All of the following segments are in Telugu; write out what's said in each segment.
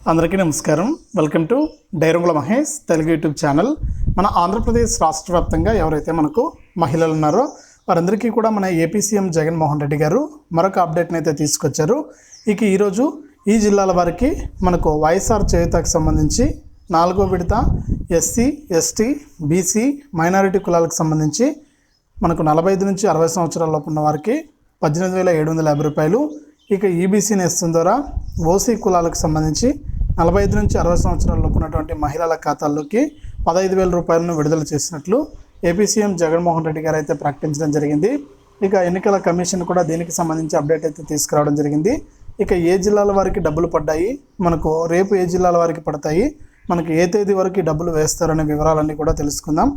అందరికీ నమస్కారం. వెల్కమ్ టు డైరంగుల మహేష్ తెలుగు యూట్యూబ్ ఛానల్. మన ఆంధ్రప్రదేశ్ రాష్ట్ర వ్యాప్తంగా ఎవరైతే మనకు మహిళలు ఉన్నారో వారందరికీ కూడా మన ఏపీ సీఎం జగన్మోహన్ రెడ్డి గారు మరొక అప్డేట్ని అయితే తీసుకొచ్చారు. ఇక ఈరోజు ఈ జిల్లాల వారికి మనకు వైఎస్ఆర్ చేయుతకు సంబంధించి నాలుగో విడత ఎస్సీ ఎస్టీ బీసీ మైనారిటీ కులాలకు సంబంధించి మనకు నలభై ఐదు నుంచి అరవై సంవత్సరాల లోపు ఉన్న వారికి పద్దెనిమిది వేల ఏడు వందల యాభై రూపాయలు ఇక ఈబీసీ నేస్తం ద్వారా ఓసీ కులాలకు సంబంధించి నలభై ఐదు నుంచి అరవై సంవత్సరాల ఉన్నటువంటి మహిళల ఖాతాల్లోకి పదహైదు వేల రూపాయలను విడుదల చేసినట్లు ఏపీ సీఎం జగన్మోహన్ రెడ్డి గారు అయితే ప్రకటించడం జరిగింది. ఇక ఎన్నికల కమిషన్ కూడా దీనికి సంబంధించి అప్డేట్ అయితే తీసుకురావడం జరిగింది. ఇక ఏ జిల్లాల వారికి డబ్బులు పడ్డాయి? మనకు రేపు ఏ జిల్లాల వారికి పడతాయి? మనకి ఏ తేదీ వరకు డబ్బులు వేస్తారనే వివరాలన్నీ కూడా తెలుసుకుందాం.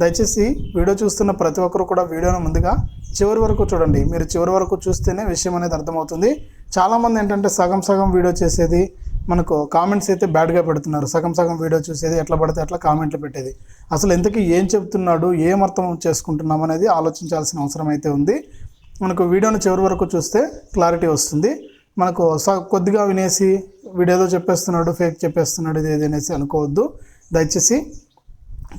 దయచేసి వీడియో చూస్తున్న ప్రతి ఒక్కరు కూడా వీడియోను ముందుగా చివరి వరకు చూడండి. మీరు చివరి వరకు చూస్తేనే విషయం అనేది అర్థమవుతుంది. చాలామంది ఏంటంటే సగం సగం వీడియో చేసేది మనకు కామెంట్స్ అయితే బ్యాడ్గా పెడుతున్నారు. సగం సగం వీడియో చూసేది ఎట్లా పడితే అట్లా కామెంట్లు పెట్టేది. అసలు ఇంతకీ ఏం చెప్తున్నాడు? ఏం అర్థం చేసుకుంటున్నాం అనేది ఆలోచించాల్సిన అవసరం అయితే ఉంది. మనకు వీడియోను చివరి వరకు చూస్తే క్లారిటీ వస్తుంది. మనకు స- కొద్దిగా వినేసి వీడేదో చెప్పేస్తున్నాడు ఫేక్ చెప్పేస్తున్నాడు ఇది ఏది అనేసి అనుకోవద్దు. దయచేసి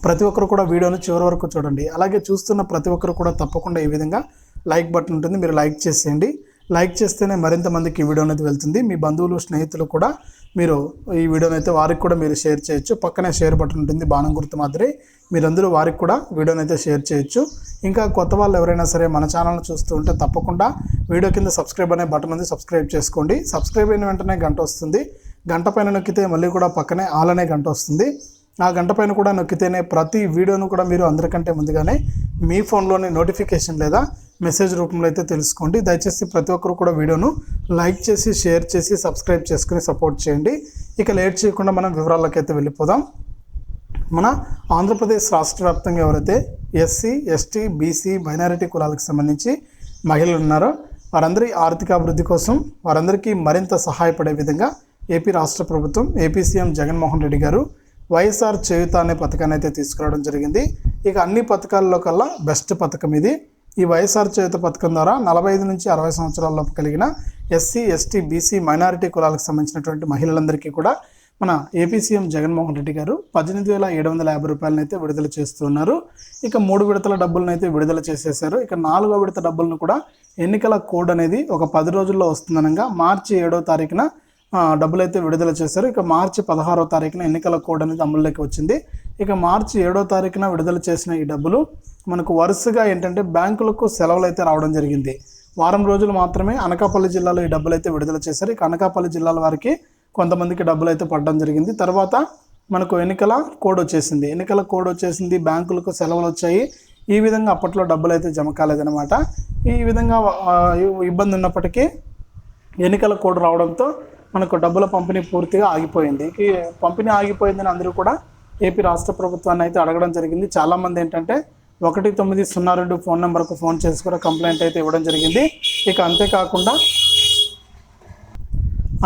ప్రతి ఒక్కరు కూడా వీడియోను చివరి వరకు చూడండి. అలాగే చూస్తున్న ప్రతి ఒక్కరు కూడా తప్పకుండా ఈ విధంగా లైక్ బటన్ ఉంటుంది. మీరు లైక్ చేసేయండి. లైక్ చేస్తేనే మరింత మందికి ఈ వీడియో అనేది వెళ్తుంది. మీ బంధువులు స్నేహితులు కూడా మీరు ఈ వీడియోని అయితే వారికి కూడా మీరు షేర్ చేయొచ్చు. పక్కనే షేర్ బటన్ ఉంటుంది బాణం గుర్తు మాదిరి. మీరందరూ వారికి కూడా వీడియోని అయితే షేర్ చేయొచ్చు. ఇంకా కొత్త వాళ్ళు ఎవరైనా సరే మన ఛానల్ని చూస్తూ ఉంటే తప్పకుండా వీడియో కింద సబ్స్క్రైబ్ అనే బటన్ ఉంది సబ్స్క్రైబ్ చేసుకోండి. సబ్స్క్రైబ్ అయిన వెంటనే గంట వస్తుంది. గంట పైన నొక్కితే మళ్ళీ కూడా పక్కనే ఆల్ అనే గంట వస్తుంది. ఆ గంట పైన కూడా నొక్కితేనే ప్రతి వీడియోను కూడా మీరు అందరికంటే ముందుగానే మీ ఫోన్లోనే నోటిఫికేషన్ లేదా మెసేజ్ రూపంలో అయితే తెలుసుకోండి. దయచేసి ప్రతి ఒక్కరు కూడా వీడియోను లైక్ చేసి షేర్ చేసి సబ్స్క్రైబ్ చేసుకుని సపోర్ట్ చేయండి. ఇక లేట్ చేయకుండా మనం వివరాల్లోకి అయితే వెళ్ళిపోదాం. మన ఆంధ్రప్రదేశ్ రాష్ట్ర వ్యాప్తంగా ఎవరైతే ఎస్సీ ఎస్టీ బీసీ మైనారిటీ కులాలకు సంబంధించి మహిళలు ఉన్నారో వారందరి ఆర్థిక అభివృద్ధి కోసం వారందరికీ మరింత సహాయపడే విధంగా ఏపీ రాష్ట్ర ప్రభుత్వం ఏపీ సీఎం జగన్మోహన్ రెడ్డి గారు వైఎస్ఆర్ చేయుత అనే పథకాన్ని అయితే తీసుకురావడం జరిగింది. ఇక అన్ని పథకాల్లో కల్లా బెస్ట్ పథకం ఇది. ఈ వైఎస్ఆర్ చేత పథకం ద్వారా నలభై ఐదు నుంచి అరవై సంవత్సరాల లోపు కలిగిన ఎస్సీ ఎస్టీ బీసీ మైనారిటీ కులాలకు సంబంధించినటువంటి మహిళలందరికీ కూడా మన ఏపీ సీఎం జగన్మోహన్ రెడ్డి గారు పద్దెనిమిది వేల ఏడు వందల యాభై రూపాయలనైతే విడుదల చేస్తున్నారు. ఇక మూడు విడతల డబ్బులనైతే విడుదల చేసేశారు. ఇక నాలుగో విడత డబ్బులను కూడా ఎన్నికల కోడ్ అనేది ఒక పది రోజుల్లో వస్తుందనగా మార్చి ఏడో తారీఖున డబ్బులు అయితే విడుదల చేశారు. ఇక మార్చి పదహారో తారీఖున ఎన్నికల కోడ్ అనేది అమల్లోకి వచ్చింది. ఇక మార్చి ఏడో తారీఖున విడుదల చేసిన ఈ డబ్బులు మనకు వరుసగా ఏంటంటే బ్యాంకులకు సెలవులు అయితే రావడం జరిగింది. వారం రోజులు మాత్రమే అనకాపల్లి జిల్లాలో ఈ డబ్బులు అయితే విడుదల చేశారు. ఇక అనకాపల్లి జిల్లాల వారికి కొంతమందికి డబ్బులు అయితే పడడం జరిగింది. తర్వాత మనకు ఎన్నికల కోడ్ వచ్చేసింది. ఎన్నికల కోడ్ వచ్చేసింది. బ్యాంకులకు సెలవులు వచ్చాయి. ఈ విధంగా అప్పట్లో డబ్బులు అయితే జమ కాలేదన్నమాట. ఈ విధంగా ఇబ్బంది ఉన్నప్పటికీ ఎన్నికల కోడ్ రావడంతో మనకు డబ్బుల పంపిణీ పూర్తిగా ఆగిపోయింది. పంపిణీ ఆగిపోయిందని అందరూ కూడా ఏపీ రాష్ట్ర ప్రభుత్వాన్ని అయితే అడగడం జరిగింది. చాలామంది ఏంటంటే ఒకటి తొమ్మిది సున్నా రెండు ఫోన్ నెంబర్కు ఫోన్ చేసి కూడా కంప్లైంట్ అయితే ఇవ్వడం జరిగింది. ఇక అంతేకాకుండా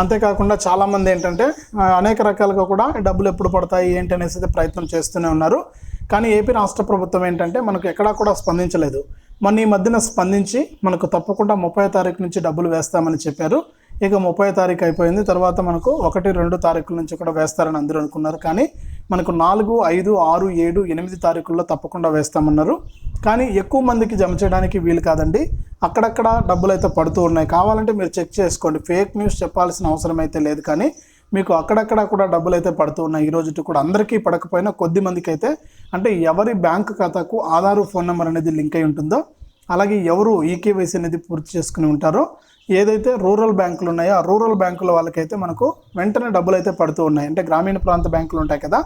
అంతేకాకుండా చాలామంది ఏంటంటే అనేక రకాలుగా కూడా డబ్బులు ఎప్పుడు పడతాయి ఏంటి అనేసి అయితే ప్రయత్నం చేస్తూనే ఉన్నారు. కానీ ఏపీ రాష్ట్ర ప్రభుత్వం ఏంటంటే మనకు ఎక్కడా కూడా స్పందించలేదు. మొన్న ఈ మధ్యన స్పందించి మనకు తప్పకుండా ముప్పై తారీఖు నుంచి డబ్బులు వేస్తామని చెప్పారు. ఇక ముప్పై తారీఖు అయిపోయింది. తర్వాత మనకు ఒకటి రెండు తారీఖుల నుంచి కూడా వేస్తారని అందరూ అనుకున్నారు. కానీ మనకు నాలుగు ఐదు ఆరు ఏడు ఎనిమిది తారీఖుల్లో తప్పకుండా వేస్తామన్నారు. కానీ ఎక్కువ మందికి జమ చేయడానికి వీలు కాదండి. అక్కడక్కడ డబ్బులు అయితే పడుతూ ఉన్నాయి. కావాలంటే మీరు చెక్ చేసుకోండి. ఫేక్ న్యూస్ చెప్పాల్సిన అవసరం అయితే లేదు. కానీ మీకు అక్కడక్కడ కూడా డబ్బులు అయితే పడుతూ ఉన్నాయి. ఈ కూడా అందరికీ పడకపోయినా కొద్ది మందికి అయితే అంటే ఎవరి బ్యాంక్ ఖాతాకు ఆధారు ఫోన్ నెంబర్ అనేది లింక్ అయి ఉంటుందో అలాగే ఎవరు ఈకేవైసీ అనేది పూర్తి చేసుకుని ఉంటారో ఏదైతే రూరల్ బ్యాంకులు ఉన్నాయో ఆ రూరల్ బ్యాంకుల వాళ్ళకైతే మనకు వెంటనే డబ్బులు అయితే పడుతూ ఉన్నాయి. అంటే గ్రామీణ ప్రాంత బ్యాంకులు ఉంటాయి కదా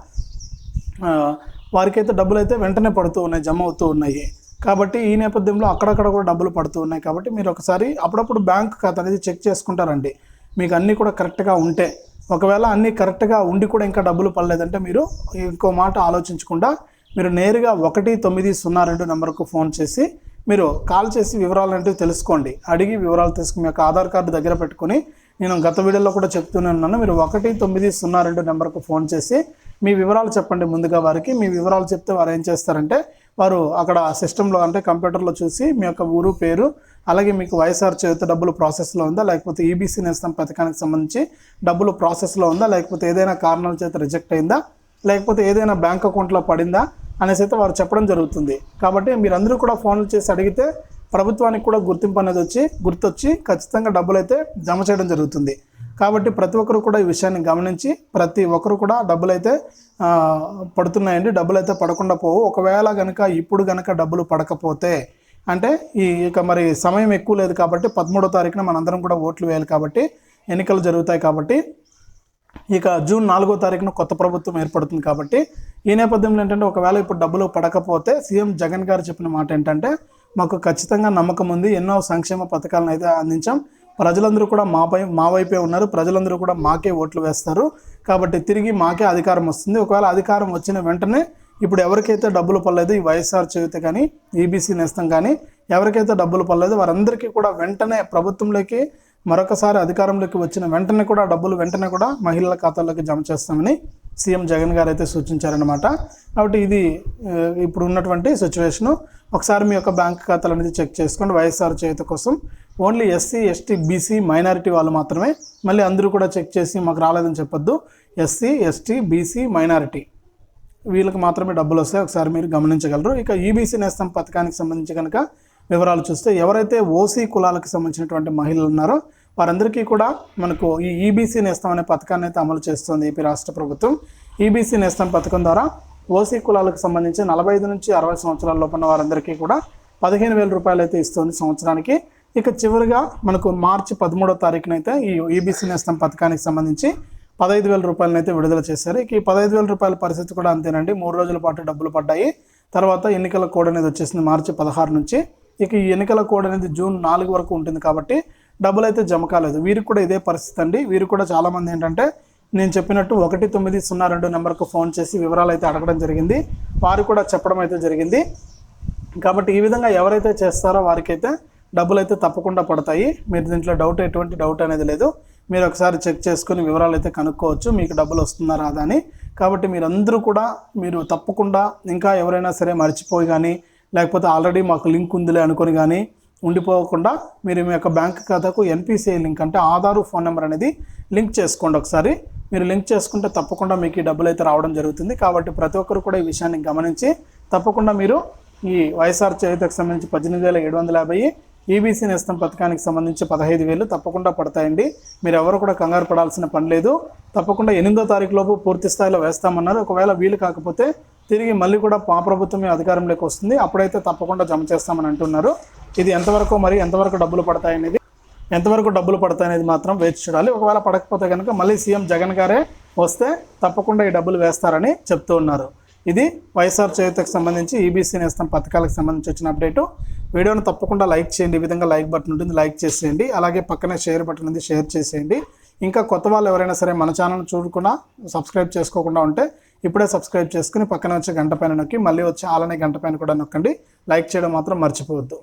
వారికైతే డబ్బులు అయితే వెంటనే పడుతూ ఉన్నాయి జమ అవుతూ ఉన్నాయి. కాబట్టి ఈ నేపథ్యంలో అక్కడక్కడ కూడా డబ్బులు పడుతూ ఉన్నాయి. కాబట్టి మీరు ఒకసారి అప్పుడప్పుడు బ్యాంక్ ఖాతా అనేది చెక్ చేసుకుంటారండి. మీకు అన్నీ కూడా కరెక్ట్గా ఉంటే. ఒకవేళ అన్నీ కరెక్ట్గా ఉండి కూడా ఇంకా డబ్బులు పడలేదంటే మీరు ఇంకో మాట ఆలోచించకుండా మీరు నేరుగా ఒకటి తొమ్మిది సున్నా రెండు నెంబర్కు ఫోన్ చేసి మీరు కాల్ చేసి వివరాలు అంటే తెలుసుకోండి. అడిగి వివరాలు తెలుసుకుని మీ యొక్క ఆధార్ కార్డు దగ్గర పెట్టుకుని నేను గత వీడియోలో కూడా చెప్తూనే ఉన్నాను. మీరు ఒకటి తొమ్మిది సున్నా రెండు నెంబర్కు ఫోన్ చేసి మీ వివరాలు చెప్పండి ముందుగా వారికి. మీ వివరాలు చెప్తే వారు ఏం చేస్తారంటే వారు అక్కడ సిస్టంలో అంటే కంప్యూటర్లో చూసి మీ యొక్క ఊరు పేరు అలాగే మీకు వైఎస్ఆర్ చేత డబ్బులు ప్రాసెస్లో ఉందా లేకపోతే ఈబీసీ నేస్తం పథకానికి సంబంధించి డబ్బులు ప్రాసెస్లో ఉందా లేకపోతే ఏదైనా కారణాల చేత రిజెక్ట్ అయిందా లేకపోతే ఏదైనా బ్యాంక్ అకౌంట్లో పడిందా అనేసి అయితే వారు చెప్పడం జరుగుతుంది. కాబట్టి మీరందరూ కూడా ఫోన్లు చేసి అడిగితే ప్రభుత్వానికి కూడా గుర్తింపు అనేది వచ్చి గుర్తొచ్చి ఖచ్చితంగా డబ్బులు అయితే జమ చేయడం జరుగుతుంది. కాబట్టి ప్రతి ఒక్కరు కూడా ఈ విషయాన్ని గమనించి ప్రతి ఒక్కరు కూడా డబ్బులు అయితే పడుతున్నాయండి. డబ్బులు అయితే పడకుండా పోవు. ఒకవేళ కనుక ఇప్పుడు కనుక డబ్బులు పడకపోతే అంటే ఈ ఇక మరి సమయం ఎక్కువ లేదు కాబట్టి పదమూడో తారీఖున మనందరం కూడా ఓట్లు వేయాలి కాబట్టి ఎన్నికలు జరుగుతాయి కాబట్టి ఇక జూన్ నాలుగో తారీఖున కొత్త ప్రభుత్వం ఏర్పడుతుంది కాబట్టి ఈ నేపథ్యంలో ఏంటంటే ఒకవేళ ఇప్పుడు డబ్బులు పడకపోతే సీఎం జగన్ గారు చెప్పిన మాట ఏంటంటే మాకు ఖచ్చితంగా నమ్మకం ఉంది ఎన్నో సంక్షేమ పథకాలను అయితే అందించాం. ప్రజలందరూ కూడా మాపై మా వైపే ఉన్నారు. ప్రజలందరూ కూడా మాకే ఓట్లు వేస్తారు. కాబట్టి తిరిగి మాకే అధికారం వస్తుంది. ఒకవేళ అధికారం వచ్చిన వెంటనే ఇప్పుడు ఎవరికైతే డబ్బులు పడలేదు ఈ వైఎస్ఆర్ చేయుత కానీ ఈబీసీ నేస్తం కానీ ఎవరికైతే డబ్బులు పడలేదు వారందరికీ కూడా వెంటనే ప్రభుత్వంలోకి మరొకసారి అధికారంలోకి వచ్చిన వెంటనే కూడా డబ్బులు వెంటనే కూడా మహిళల ఖాతాల్లోకి జమ చేస్తామని సీఎం జగన్ గారు అయితే సూచించారనమాట కాబట్టి ఇది ఇప్పుడు ఉన్నటువంటి సిచ్యువేషను ఒకసారి మీ యొక్క బ్యాంక్ ఖాతాలు అనేది చెక్ చేసుకోండి. వైఎస్ఆర్ చేత కోసం only SC ST BC minority వాళ్ళు మాత్రమే మళ్ళీ అందరూ కూడా చెక్ చేసి మాకు రాలేదని చెప్పొద్దు. ఎస్సీ ఎస్టీ బీసీ మైనారిటీ వీళ్ళకి మాత్రమే డబ్బులు వస్తాయి. ఒకసారి మీరు గమనించగలరు. ఇక ఈబీసీ నేస్తం పథకానికి సంబంధించి కనుక వివరాలు చూస్తే ఎవరైతే ఓసీ కులాలకు సంబంధించినటువంటి మహిళలు ఉన్నారో వారందరికీ కూడా మనకు ఈ ఈబీసీ నేస్తం అనే పథకాన్ని అయితే అమలు చేస్తుంది ఏపీ రాష్ట్ర ప్రభుత్వం. ఈబీసీ నేస్తం పథకం ద్వారా ఓసీ కులాలకు సంబంధించి నలభై ఐదు నుంచి అరవై సంవత్సరాల లోపల వారందరికీ కూడా పదిహేను వేల రూపాయలు అయితే ఇస్తుంది సంవత్సరానికి. ఇక చివరిగా మనకు మార్చి పదమూడో తారీఖున అయితే ఈ ఈబీసీ నేస్తం పథకానికి సంబంధించి పదహైదు వేల రూపాయలను అయితే విడుదల చేశారు. ఇక ఈ పదహైదు వేల రూపాయల పరిస్థితి కూడా అంతేనండి. మూడు రోజుల పాటు డబ్బులు పడ్డాయి. తర్వాత ఎన్నికల కోడ్ అనేది వచ్చేసింది మార్చి పదహారు నుంచి. ఇక ఈ ఎన్నికల కోడ్ అనేది జూన్ నాలుగు వరకు ఉంటుంది కాబట్టి డబ్బులు అయితే జమ కాలేదు. వీరికి కూడా ఇదే పరిస్థితి అండి. వీరు కూడా చాలామంది ఏంటంటే నేను చెప్పినట్టు ఒకటి తొమ్మిది సున్నా రెండు నెంబర్కు ఫోన్ చేసి వివరాలు అయితే అడగడం జరిగింది. వారు కూడా చెప్పడం అయితే జరిగింది. కాబట్టి ఈ విధంగా ఎవరైతే చేస్తారో వారికైతే డబ్బులు అయితే తప్పకుండా పడతాయి. మీరు దీంట్లో డౌట్ ఎటువంటి డౌట్ అనేది లేదు. మీరు ఒకసారి చెక్ చేసుకుని వివరాలు అయితే కనుక్కోవచ్చు. మీకు డబ్బులు వస్తుందా రాదా అని. కాబట్టి మీరందరూ కూడా మీరు తప్పకుండా ఇంకా ఎవరైనా సరే మర్చిపోయి కానీ లేకపోతే ఆల్రెడీ మాకు లింక్ ఉందిలే అనుకొని కానీ ఉండిపోకుండా మీరు మీ యొక్క బ్యాంక్ ఖాతాకు ఎన్పిసిఐ లింక్ అంటే ఆధారు ఫోన్ నెంబర్ అనేది లింక్ చేసుకోండి ఒకసారి. మీరు లింక్ చేసుకుంటే తప్పకుండా మీకు ఈ డబ్బులు అయితే రావడం జరుగుతుంది. కాబట్టి ప్రతి ఒక్కరు కూడా ఈ విషయాన్ని గమనించి తప్పకుండా మీరు ఈ వైఎస్ఆర్ చేయుతకు సంబంధించి పద్దెనిమిది వేల ఏడు వందల యాభై ఈబీసీ నేస్తం పథకానికి సంబంధించి పదహైదు వేలు తప్పకుండా పడతాయండి. మీరు ఎవరు కూడా కంగారు పడాల్సిన పని లేదు. తప్పకుండా ఎనిమిదో తారీఖు లోపు పూర్తి స్థాయిలో వేస్తామన్నారు. ఒకవేళ వీలు కాకపోతే తిరిగి మళ్ళీ కూడా మా ప్రభుత్వమే అధికారంలోకి వస్తుంది. అప్పుడైతే తప్పకుండా జమ చేస్తామని అంటున్నారు. ఇది ఎంతవరకు మరి ఎంతవరకు డబ్బులు పడతాయనేది ఎంతవరకు డబ్బులు పడతాయనేది మాత్రం వేచి చూడాలి. ఒకవేళ పడకపోతే కనుక మళ్ళీ సీఎం జగన్ గారే వస్తే తప్పకుండా ఈ డబ్బులు వేస్తారని చెప్తూ ఉన్నారు. ఇది వైఎస్ఆర్ చేయుతకు సంబంధించి ఈబీసీ నేస్తం పథకాలకు సంబంధించి వచ్చిన అప్డేటు. వీడియోను తప్పకుండా లైక్ చేయండి. ఈ విధంగా లైక్ బటన్ ఉంటుంది లైక్ చేసేయండి. అలాగే పక్కనే షేర్ బటన్ ఉంది షేర్ చేసేయండి. ఇంకా కొత్త వాళ్ళు ఎవరైనా సరే మన ఛానల్ చూడకుండా సబ్స్క్రైబ్ చేసుకోకుండా ఉంటే ఇప్పుడే సబ్స్క్రైబ్ చేసుకుని పక్కన వచ్చే గంట పైన నొక్కి మళ్ళీ వచ్చే ఆలనే గంట పైన కూడా నొక్కండి. లైక్ చేయడం మాత్రం మర్చిపోవద్దు.